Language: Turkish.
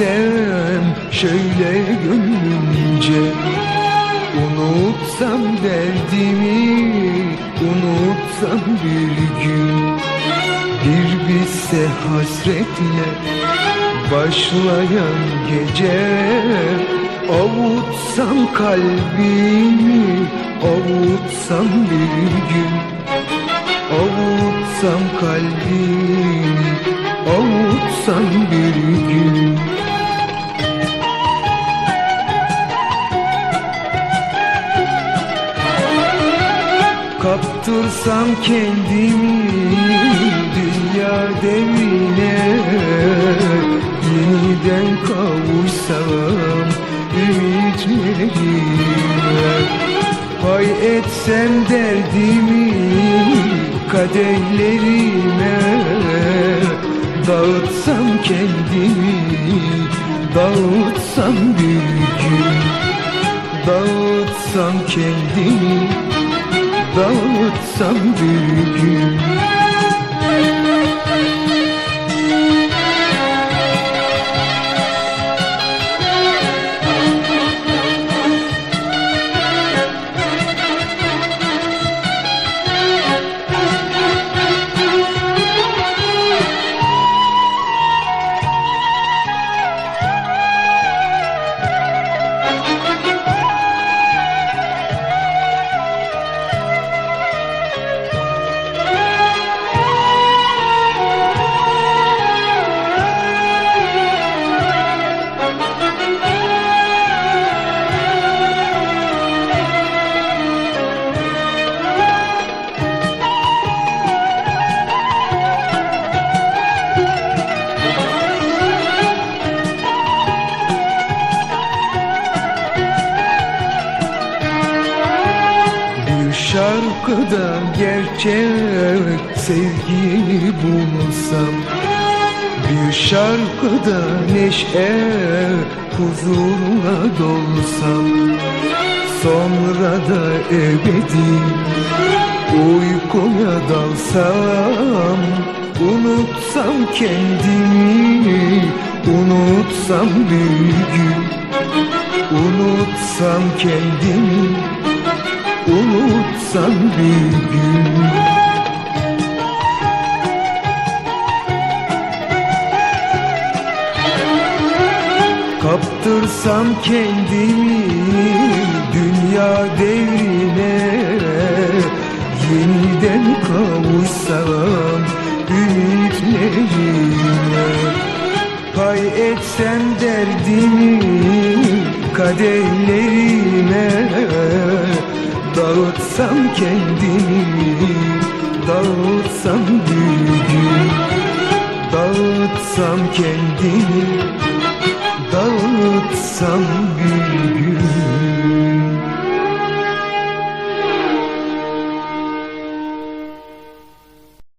gitsem şöyle gönlümce Unutsam derdimi unutsam bir gün. Bir bitse hasretle başlayan gece Avutsam kalbimi avutsam bir gün. Avutsam kalbimi avutsam bir gün. Kaptırsam kendimi dünya devine Yeniden kavuşsam ümitlerime Pay etsem derdimi kadehlerime Dağıtsam kendimi dağıtsam bir gün Dağıtsam kendimi dağıtsam bir gün şarkıda gerçek sevgiyi bulsam Bir şarkıda neşe huzurla dolsam Sonra da ebedi uykuya dalsam Unutsam kendimi unutsam bir gün Unutsam kendimi unutsam bir gün. Kaptırsam kendimi dünya devrine. Yeniden kavuşsam ümitlerime. Pay etsem derdimi kadehlerime Dağıtsam kendimi Dağıtsam gün Dağıtsam kendimi Dağıtsam gün